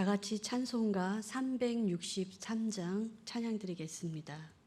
다 같이 찬송가 363장 찬양 드리겠습니다.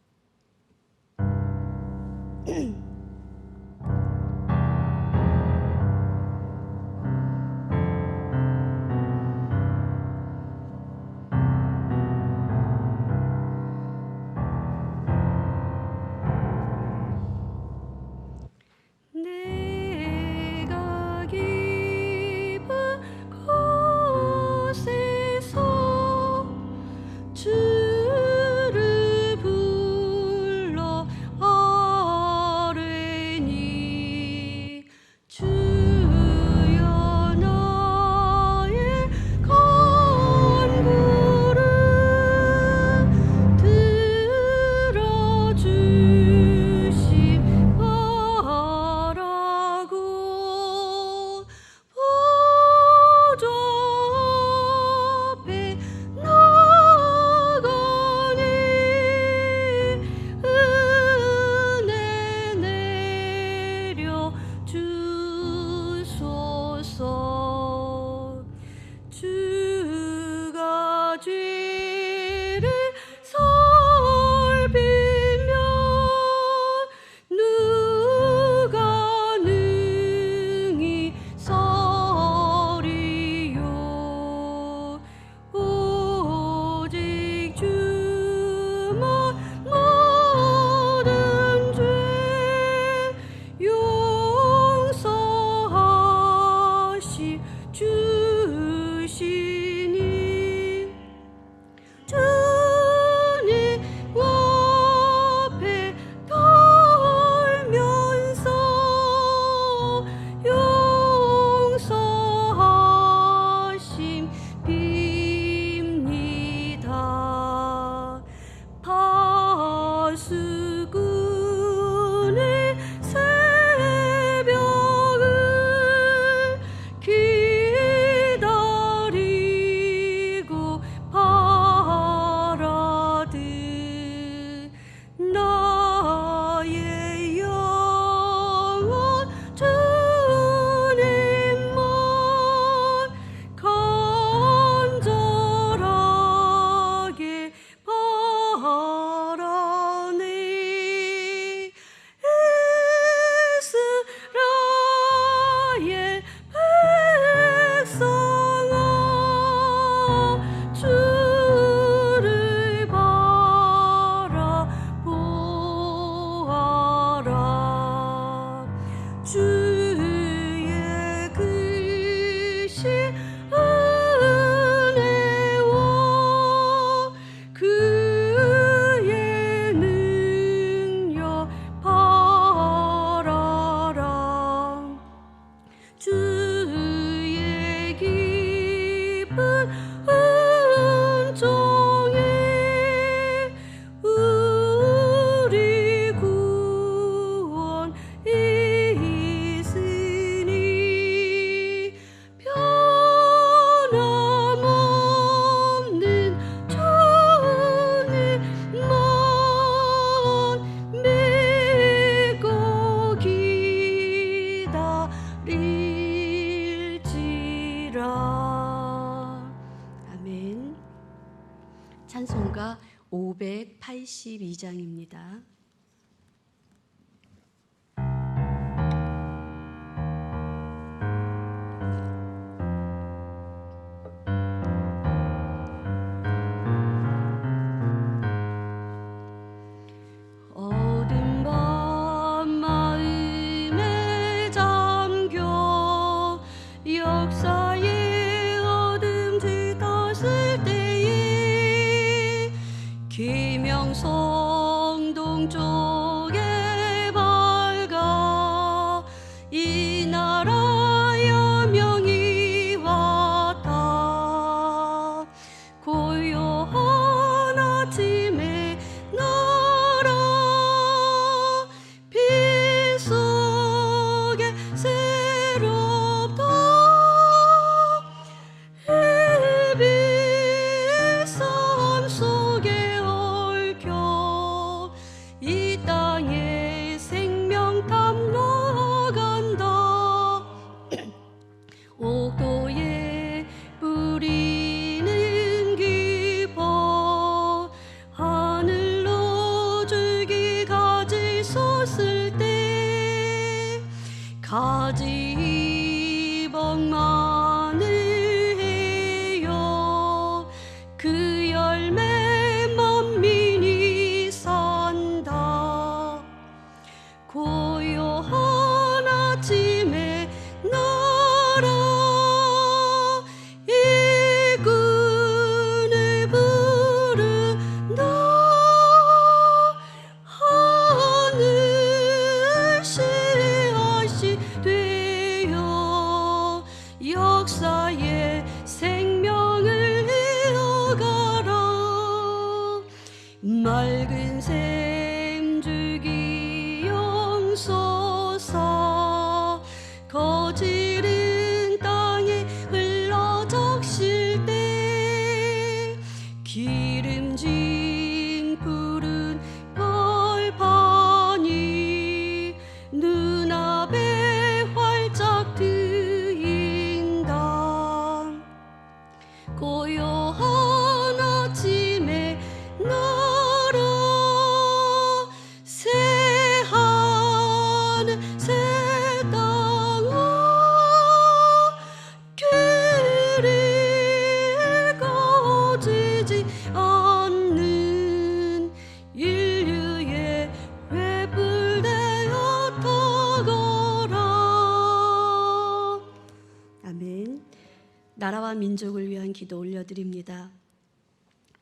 찬송가 582장입니다.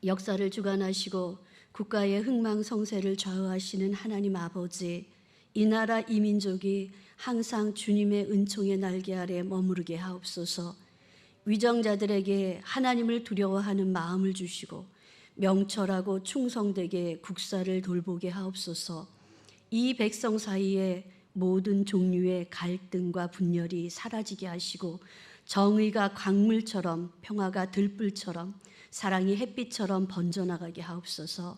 역사를 주관하시고 국가의 흥망성쇠를 좌우하시는 하나님 아버지, 이 나라 이 민족이 항상 주님의 은총의 날개 아래 머무르게 하옵소서. 위정자들에게 하나님을 두려워하는 마음을 주시고 명철하고 충성되게 국사를 돌보게 하옵소서. 이 백성 사이에 모든 종류의 갈등과 분열이 사라지게 하시고 정의가 광물처럼 평화가 들불처럼 사랑이 햇빛처럼 번져나가게 하옵소서.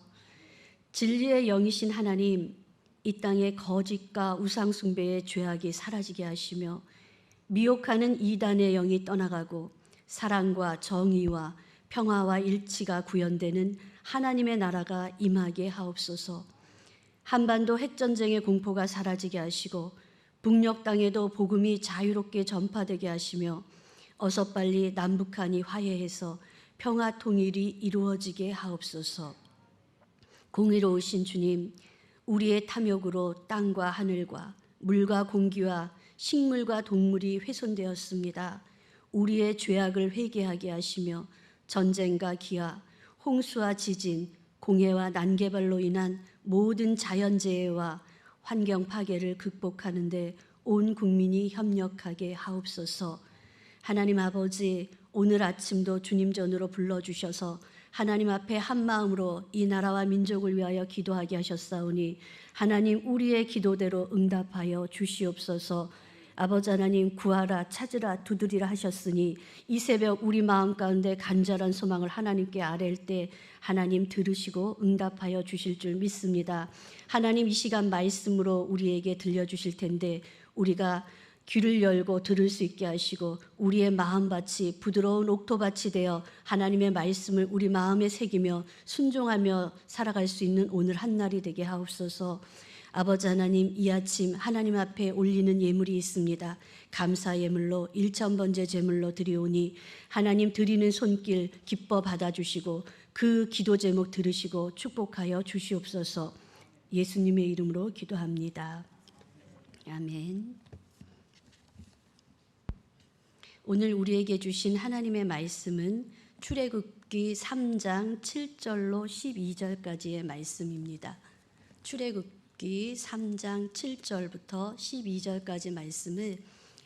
진리의 영이신 하나님, 이 땅의 거짓과 우상 숭배의 죄악이 사라지게 하시며 미혹하는 이단의 영이 떠나가고 사랑과 정의와 평화와 일치가 구현되는 하나님의 나라가 임하게 하옵소서. 한반도 핵전쟁의 공포가 사라지게 하시고 북녘 땅에도 복음이 자유롭게 전파되게 하시며 어서 빨리 남북한이 화해해서 평화 통일이 이루어지게 하옵소서. 공의로우신 주님, 우리의 탐욕으로 땅과 하늘과 물과 공기와 식물과 동물이 훼손되었습니다. 우리의 죄악을 회개하게 하시며 전쟁과 기아, 홍수와 지진, 공해와 난개발로 인한 모든 자연재해와 환경 파괴를 극복하는데 온 국민이 협력하게 하옵소서. 하나님 아버지, 오늘 아침도 주님 전으로 불러주셔서 하나님 앞에 한 마음으로 이 나라와 민족을 위하여 기도하게 하셨사오니 하나님 우리의 기도대로 응답하여 주시옵소서. 아버지 하나님 구하라 찾으라 두드리라 하셨으니 이 새벽 우리 마음 가운데 간절한 소망을 하나님께 아랠 때 하나님 들으시고 응답하여 주실 줄 믿습니다. 하나님 이 시간 말씀으로 우리에게 들려 주실 텐데 우리가 귀를 열고 들을 수 있게 하시고 우리의 마음밭이 부드러운 옥토밭이 되어 하나님의 말씀을 우리 마음에 새기며 순종하며 살아갈 수 있는 오늘 한날이 되게 하옵소서. 아버지 하나님 이 아침 하나님 앞에 올리는 예물이 있습니다. 감사 예물로 일천번째 제물로 드리오니 하나님 드리는 손길 기뻐 받아 주시고 그 기도 제목 들으시고 축복하여 주시옵소서. 예수님의 이름으로 기도합니다. 아멘. 오늘 우리에게 주신 하나님의 말씀은 출애굽기 3장 7절로 12절까지의 말씀입니다. 출애굽기 3장 7절부터 12절까지 말씀을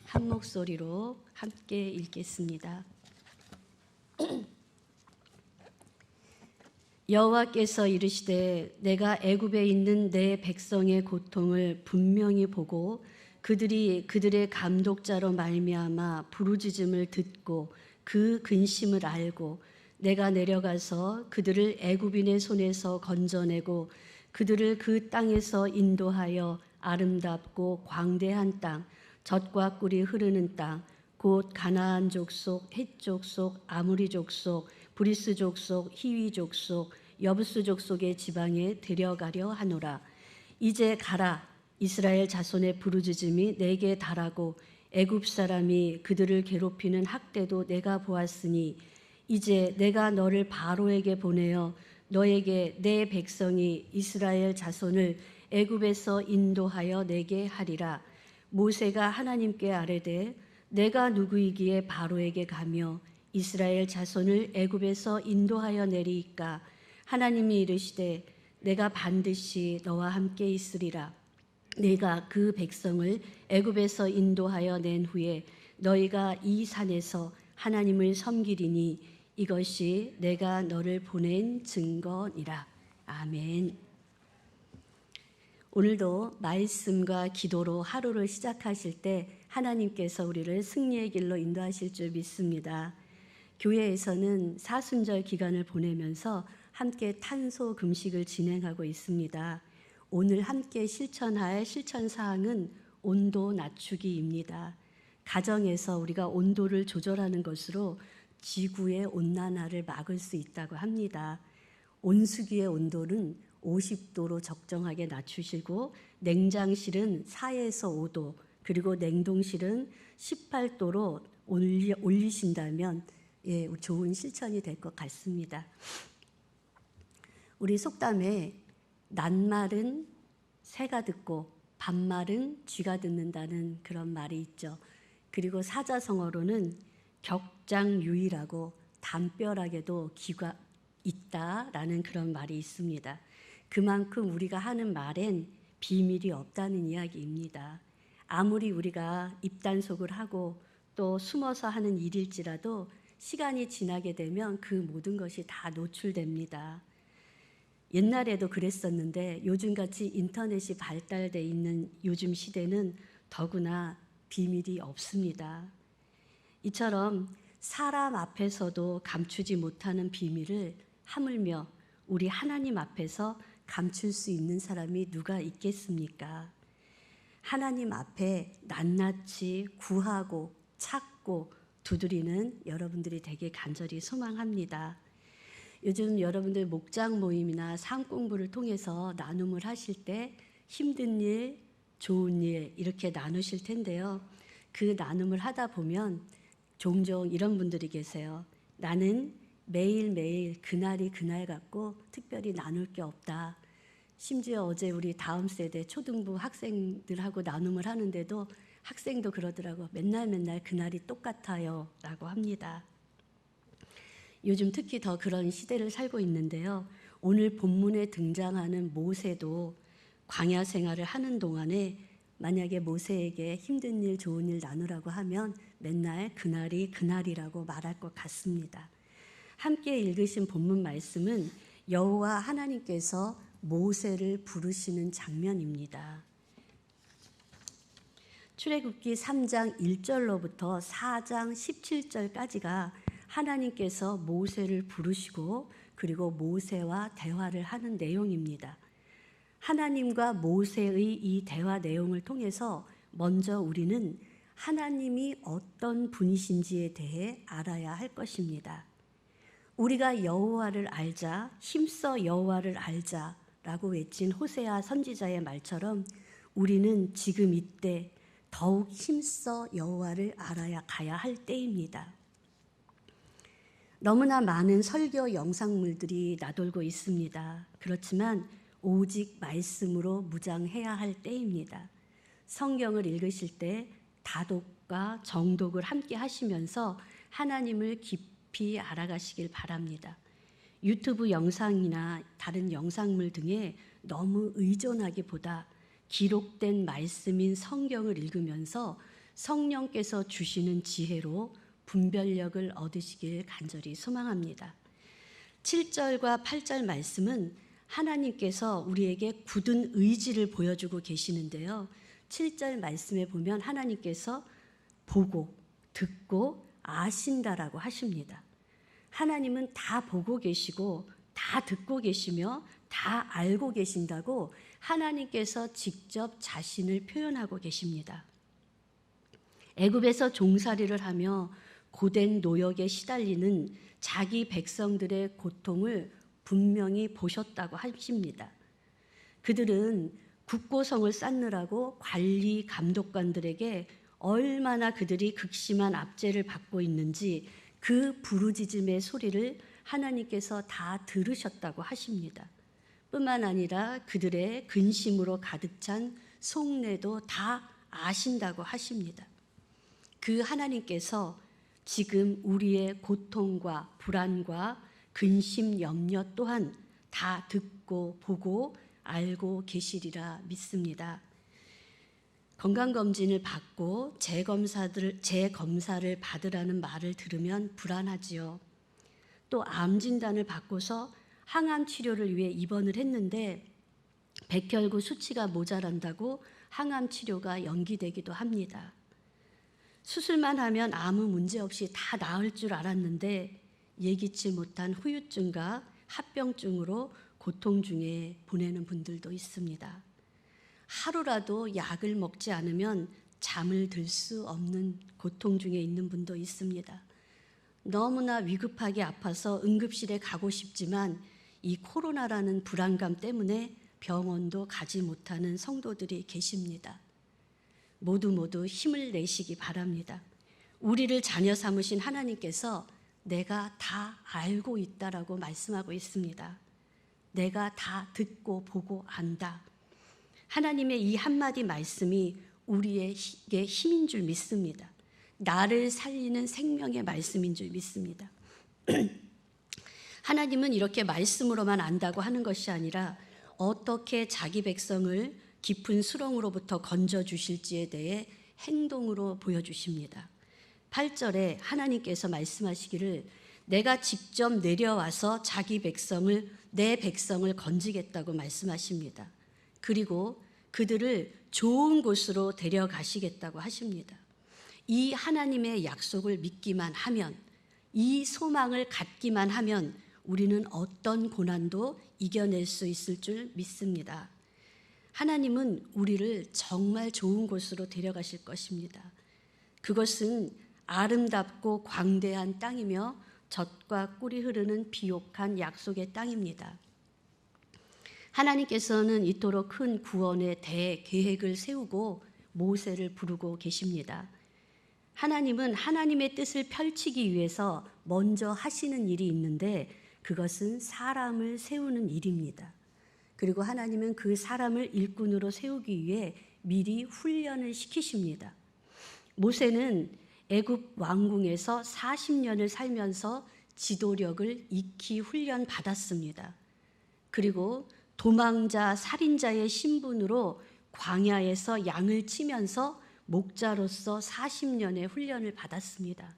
한 목소리로 함께 읽겠습니다. 여호와께서 이르시되 내가 애굽에 있는 내 백성의 고통을 분명히 보고 그들이 그들의 감독자로 말미암아 부르짖음을 듣고 그 근심을 알고 내가 내려가서 그들을 애굽인의 손에서 건져내고 그들을 그 땅에서 인도하여 아름답고 광대한 땅 젖과 꿀이 흐르는 땅 곧 가나안 족속, 헷 족 속, 아무리 족속, 브리스 족속, 히위 족속, 여부스 족속의 지방에 데려가려 하노라. 이제 가라. 이스라엘 자손의 부르짖음이 내게 달하고 애굽 사람이 그들을 괴롭히는 학대도 내가 보았으니 이제 내가 너를 바로에게 보내어 너에게 내 백성이 이스라엘 자손을 애굽에서 인도하여 내게 하리라. 모세가 하나님께 아뢰되 내가 누구이기에 바로에게 가며 이스라엘 자손을 애굽에서 인도하여 내리이까 하나님이 이르시되 내가 반드시 너와 함께 있으리라 내가 그 백성을 애굽에서 인도하여 낸 후에 너희가 이 산에서 하나님을 섬기리니 이것이 내가 너를 보낸 증거니라. 아멘. 오늘도 말씀과 기도로 하루를 시작하실 때 하나님께서 우리를 승리의 길로 인도하실 줄 믿습니다. 교회에서는 사순절 기간을 보내면서 함께 탄소 금식을 진행하고 있습니다. 오늘 함께 실천할 실천 사항은 온도 낮추기입니다. 가정에서 우리가 온도를 조절하는 것으로 지구의 온난화를 막을 수 있다고 합니다. 온수기의 온도는 50도로 적정하게 낮추시고 냉장실은 4에서 5도 그리고 냉동실은 18도로 올리, 올리신다면 예, 좋은 실천이 될 것 같습니다. 우리 속담에 낱말은 새가 듣고 반말은 쥐가 듣는다는 그런 말이 있죠. 그리고 사자성어로는 격장유의라고 담벼락에도 귀가 있다라는 그런 말이 있습니다. 그만큼 우리가 하는 말엔 비밀이 없다는 이야기입니다. 아무리 우리가 입단속을 하고 또 숨어서 하는 일일지라도 시간이 지나게 되면 그 모든 것이 다 노출됩니다. 옛날에도 그랬었는데 요즘같이 인터넷이 발달돼 있는 요즘 시대는 더구나 비밀이 없습니다. 이처럼 사람 앞에서도 감추지 못하는 비밀을 하물며 우리 하나님 앞에서 감출 수 있는 사람이 누가 있겠습니까? 하나님 앞에 낱낱이 구하고 찾고 두드리는 여러분들이 되게 간절히 소망합니다. 요즘 여러분들 목장 모임이나 상 공부를 통해서 나눔을 하실 때 힘든 일, 좋은 일 이렇게 나누실 텐데요. 그 나눔을 하다 보면 종종 이런 분들이 계세요. 나는 매일매일 그날이 그날 같고 특별히 나눌 게 없다. 심지어 어제 우리 다음 세대 초등부 학생들하고 나눔을 하는데도 학생도 그러더라고. 맨날 맨날 그날이 똑같아요. 라고 합니다. 요즘 특히 더 그런 시대를 살고 있는데요. 오늘 본문에 등장하는 모세도 광야 생활을 하는 동안에 만약에 모세에게 힘든 일, 좋은 일 나누라고 하면 맨날 그날이 그날이라고 말할 것 같습니다. 함께 읽으신 본문 말씀은 여호와 하나님께서 모세를 부르시는 장면입니다. 출애굽기 3장 1절로부터 4장 17절까지가 하나님께서 모세를 부르시고 그리고 모세와 대화를 하는 내용입니다. 하나님과 모세의 이 대화 내용을 통해서 먼저 우리는 하나님이 어떤 분이신지에 대해 알아야 할 것입니다. 우리가 여호와를 알자, 힘써 여호와를 알자라고 외친 호세아 선지자의 말처럼 우리는 지금 이때 더욱 힘써 여호와를 알아야 가야 할 때입니다. 너무나 많은 설교 영상물들이 나돌고 있습니다. 그렇지만 오직 말씀으로 무장해야 할 때입니다. 성경을 읽으실 때 다독과 정독을 함께 하시면서 하나님을 깊이 알아가시길 바랍니다. 유튜브 영상이나 다른 영상물 등에 너무 의존하기보다 기록된 말씀인 성경을 읽으면서 성령께서 주시는 지혜로 분별력을 얻으시길 간절히 소망합니다. 7절과 8절 말씀은 하나님께서 우리에게 굳은 의지를 보여주고 계시는데요. 7절 말씀에 보면 하나님께서 보고 듣고 아신다라고 하십니다. 하나님은 다 보고 계시고 다 듣고 계시며 다 알고 계신다고 하나님께서 직접 자신을 표현하고 계십니다. 애굽에서 종살이를 하며 고된 노역에 시달리는 자기 백성들의 고통을 분명히 보셨다고 하십니다. 그들은 국고성을 쌓느라고 관리 감독관들에게 얼마나 그들이 극심한 압제를 받고 있는지 그 부르짖음의 소리를 하나님께서 다 들으셨다고 하십니다. 뿐만 아니라 그들의 근심으로 가득 찬 속내도 다 아신다고 하십니다. 그 하나님께서 지금 우리의 고통과 불안과 근심, 염려 또한 다 듣고 보고 알고 계시리라 믿습니다. 건강검진을 받고 재검사들, 재검사를 받으라는 말을 들으면 불안하지요. 또 암 진단을 받고서 항암 치료를 위해 입원을 했는데 백혈구 수치가 모자란다고 항암 치료가 연기되기도 합니다. 수술만 하면 아무 문제 없이 다 나을 줄 알았는데 예기치 못한 후유증과 합병증으로 고통 중에 보내는 분들도 있습니다. 하루라도 약을 먹지 않으면 잠을 들 수 없는 고통 중에 있는 분도 있습니다. 너무나 위급하게 아파서 응급실에 가고 싶지만 이 코로나라는 불안감 때문에 병원도 가지 못하는 성도들이 계십니다. 모두 모두 힘을 내시기 바랍니다. 우리를 자녀 삼으신 하나님께서 내가 다 알고 있다라고 말씀하고 있습니다. 내가 다 듣고 보고 안다. 하나님의 이 한마디 말씀이 우리에게 힘인 줄 믿습니다. 나를 살리는 생명의 말씀인 줄 믿습니다. 하나님은 이렇게 말씀으로만 안다고 하는 것이 아니라 어떻게 자기 백성을 깊은 수렁으로부터 건져 주실지에 대해 행동으로 보여주십니다. 8절에 하나님께서 말씀하시기를 내가 직접 내려와서 자기 백성을 내 백성을 건지겠다고 말씀하십니다. 그리고 그들을 좋은 곳으로 데려가시겠다고 하십니다. 이 하나님의 약속을 믿기만 하면 이 소망을 갖기만 하면 우리는 어떤 고난도 이겨낼 수 있을 줄 믿습니다. 하나님은 우리를 정말 좋은 곳으로 데려가실 것입니다. 그것은 아름답고 광대한 땅이며 젖과 꿀이 흐르는 비옥한 약속의 땅입니다. 하나님께서는 이토록 큰 구원의 대계획을 세우고 모세를 부르고 계십니다. 하나님은 하나님의 뜻을 펼치기 위해서 먼저 하시는 일이 있는데 그것은 사람을 세우는 일입니다. 그리고 하나님은 그 사람을 일꾼으로 세우기 위해 미리 훈련을 시키십니다. 모세는 애굽 왕궁에서 40년을 살면서 지도력을 익히 훈련 받았습니다. 그리고 도망자 살인자의 신분으로 광야에서 양을 치면서 목자로서 40년의 훈련을 받았습니다.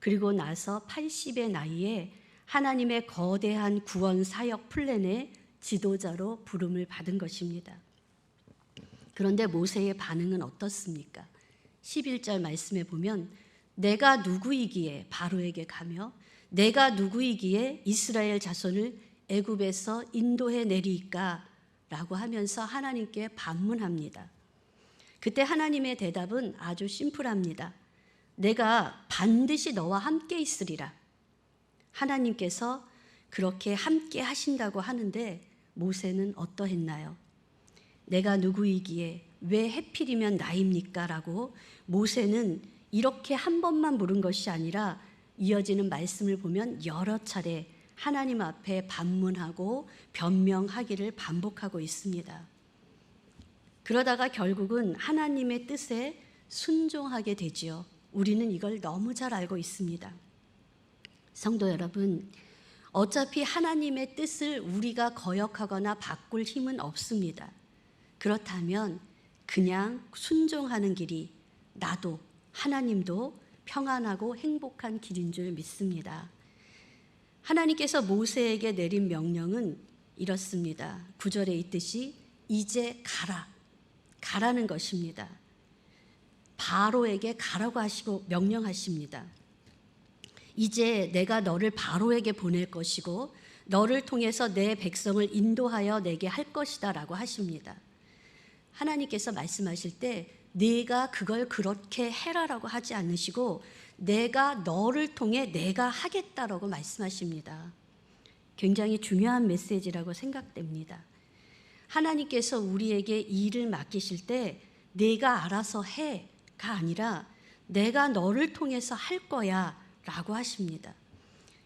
그리고 나서 80의 나이에 하나님의 거대한 구원 사역 플랜의 지도자로 부름을 받은 것입니다. 그런데 모세의 반응은 어떻습니까? 11절 말씀에 보면 내가 누구이기에 바로에게 가며 내가 누구이기에 이스라엘 자손을 애굽에서 인도해 내리까라고 하면서 하나님께 반문합니다. 그때 하나님의 대답은 아주 심플합니다. 내가 반드시 너와 함께 있으리라. 하나님께서 그렇게 함께 하신다고 하는데 모세는 어떠했나요? 내가 누구이기에 왜 해필이면 나입니까? 라고 모세는 이렇게 한 번만 물은 것이 아니라 이어지는 말씀을 보면 여러 차례 하나님 앞에 반문하고 변명하기를 반복하고 있습니다. 그러다가 결국은 하나님의 뜻에 순종하게 되지요. 우리는 이걸 너무 잘 알고 있습니다. 성도 여러분, 어차피 하나님의 뜻을 우리가 거역하거나 바꿀 힘은 없습니다. 그렇다면 그냥 순종하는 길이 나도 하나님도 평안하고 행복한 길인 줄 믿습니다. 하나님께서 모세에게 내린 명령은 이렇습니다. 구절에 있듯이 이제 가라. 가라는 것입니다. 바로에게 가라고 하시고 명령하십니다. 이제 내가 너를 바로에게 보낼 것이고 너를 통해서 내 백성을 인도하여 내게 할 것이다라고 하십니다. 하나님께서 말씀하실 때 네가 그걸 그렇게 해라라고 하지 않으시고 내가 너를 통해 내가 하겠다라고 말씀하십니다. 굉장히 중요한 메시지라고 생각됩니다. 하나님께서 우리에게 일을 맡기실 때 내가 알아서 해가 아니라 내가 너를 통해서 할 거야 라고 하십니다.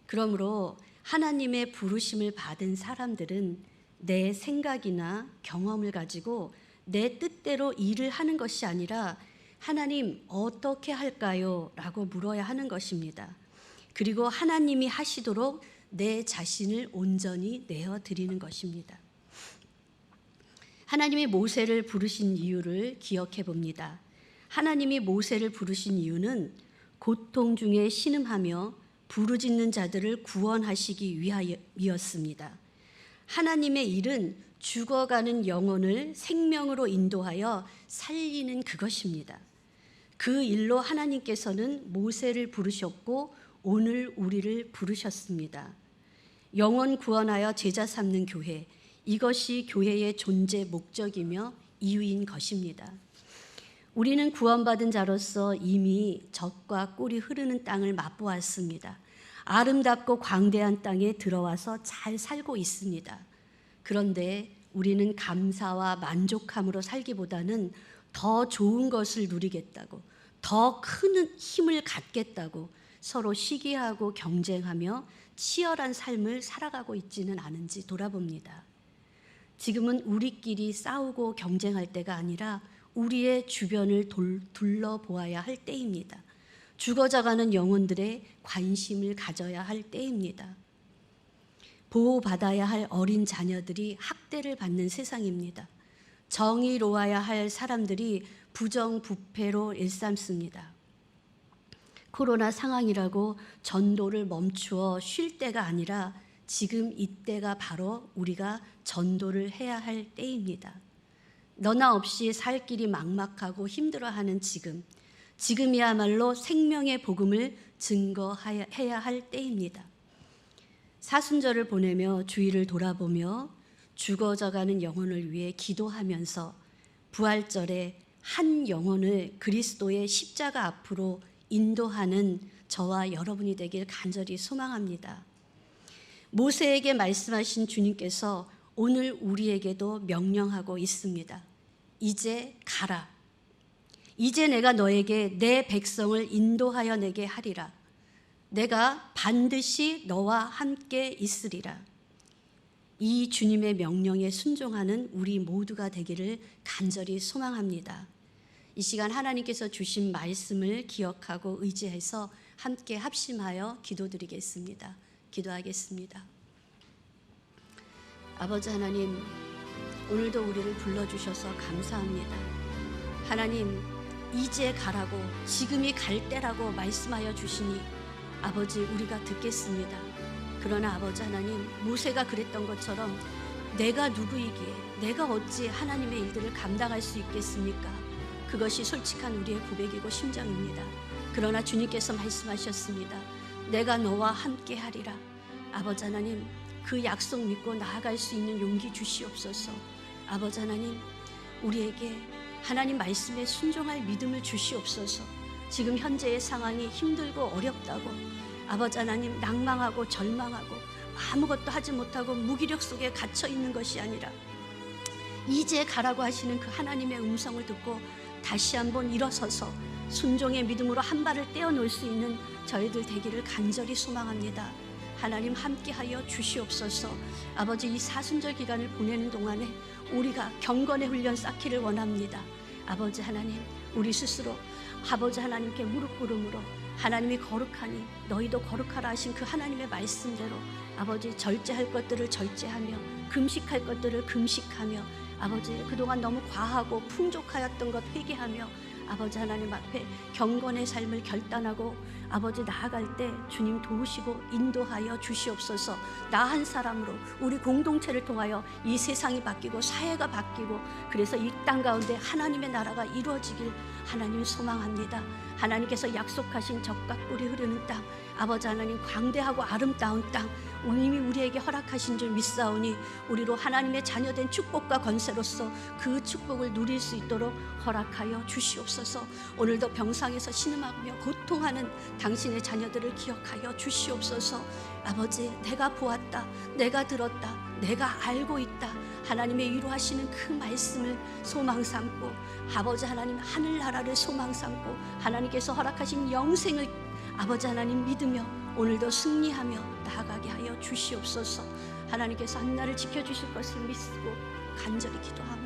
그러므로 하나님의 부르심을 받은 사람들은 내 생각이나 경험을 가지고 내 뜻대로 일을 하는 것이 아니라 하나님 어떻게 할까요? 라고 물어야 하는 것입니다. 그리고 하나님이 하시도록 내 자신을 온전히 내어 드리는 것입니다. 하나님이 모세를 부르신 이유를 기억해 봅니다. 하나님이 모세를 부르신 이유는 고통 중에 신음하며 부르짖는 자들을 구원하시기 위하였습니다. 하나님의 일은 죽어가는 영혼을 생명으로 인도하여 살리는 그것입니다. 그 일로 하나님께서는 모세를 부르셨고 오늘 우리를 부르셨습니다. 영혼 구원하여 제자 삼는 교회, 이것이 교회의 존재 목적이며 이유인 것입니다. 우리는 구원받은 자로서 이미 젖과 꿀이 흐르는 땅을 맛보았습니다. 아름답고 광대한 땅에 들어와서 잘 살고 있습니다. 그런데 우리는 감사와 만족함으로 살기보다는 더 좋은 것을 누리겠다고, 더 큰 힘을 갖겠다고 서로 시기하고 경쟁하며 치열한 삶을 살아가고 있지는 않은지 돌아봅니다. 지금은 우리끼리 싸우고 경쟁할 때가 아니라 우리의 주변을 돌, 둘러보아야 할 때입니다. 죽어져가는 영혼들의 관심을 가져야 할 때입니다. 보호받아야 할 어린 자녀들이 학대를 받는 세상입니다. 정의로워야 할 사람들이 부정부패로 일삼습니다. 코로나 상황이라고 전도를 멈추어 쉴 때가 아니라 지금 이때가 바로 우리가 전도를 해야 할 때입니다. 너나 없이 살 길이 막막하고 힘들어하는 지금, 지금이야말로 생명의 복음을 증거해야 할 때입니다. 사순절을 보내며 주위를 돌아보며 죽어져가는 영혼을 위해 기도하면서 부활절에 한 영혼을 그리스도의 십자가 앞으로 인도하는 저와 여러분이 되길 간절히 소망합니다. 모세에게 말씀하신 주님께서 오늘 우리에게도 명령하고 있습니다. 이제 가라. 이제 내가 너에게 내 백성을 인도하여 내게 하리라. 내가 반드시 너와 함께 있으리라. 이 주님의 명령에 순종하는 우리 모두가 되기를 간절히 소망합니다. 이 시간 하나님께서 주신 말씀을 기억하고 의지해서 함께 합심하여 기도드리겠습니다. 기도하겠습니다. 아버지 하나님, 오늘도 우리를 불러주셔서 감사합니다. 하나님, 이제 가라고, 지금이 갈 때라고 말씀하여 주시니 아버지 우리가 듣겠습니다. 그러나 아버지 하나님, 모세가 그랬던 것처럼 내가 누구이기에 내가 어찌 하나님의 일들을 감당할 수 있겠습니까? 그것이 솔직한 우리의 고백이고 심정입니다. 그러나 주님께서 말씀하셨습니다. 내가 너와 함께 하리라. 아버지 하나님, 그 약속 믿고 나아갈 수 있는 용기 주시옵소서. 아버지 하나님, 우리에게 하나님 말씀에 순종할 믿음을 주시옵소서. 지금 현재의 상황이 힘들고 어렵다고 아버지 하나님 낭망하고 절망하고 아무것도 하지 못하고 무기력 속에 갇혀 있는 것이 아니라 이제 가라고 하시는 그 하나님의 음성을 듣고 다시 한번 일어서서 순종의 믿음으로 한 발을 떼어놓을 수 있는 저희들 되기를 간절히 소망합니다. 하나님 함께하여 주시옵소서. 아버지 이 사순절 기간을 보내는 동안에 우리가 경건의 훈련 쌓기를 원합니다. 아버지 하나님, 우리 스스로 아버지 하나님께 무릎 꿇음으로 하나님이 거룩하니 너희도 거룩하라 하신 그 하나님의 말씀대로 아버지 절제할 것들을 절제하며 금식할 것들을 금식하며 아버지 그동안 너무 과하고 풍족하였던 것 회개하며 아버지 하나님 앞에 경건의 삶을 결단하고 아버지 나아갈 때 주님 도우시고 인도하여 주시옵소서 나 한 사람으로 우리 공동체를 통하여 이 세상이 바뀌고 사회가 바뀌고 그래서 이 땅 가운데 하나님의 나라가 이루어지길 하나님 소망합니다 하나님께서 약속하신 적과 꿀이 흐르는 땅 아버지 하나님 광대하고 아름다운 땅 이미 우리에게 허락하신 줄 믿사오니 우리로 하나님의 자녀된 축복과 건세로서 그 축복을 누릴 수 있도록 허락하여 주시옵소서. 오늘도 병상에서 신음하며 고통하는 당신의 자녀들을 기억하여 주시옵소서. 아버지, 내가 보았다. 내가 들었다. 내가 알고 있다. 하나님의 위로하시는 그 말씀을 소망 삼고 아버지 하나님 하늘나라를 소망 삼고 하나님께서 허락하신 영생을 아버지 하나님 믿으며 오늘도 승리하며 나아가게 하여 주시옵소서. 하나님께서 한나를 지켜 주실 것을 믿고 간절히 기도합니다.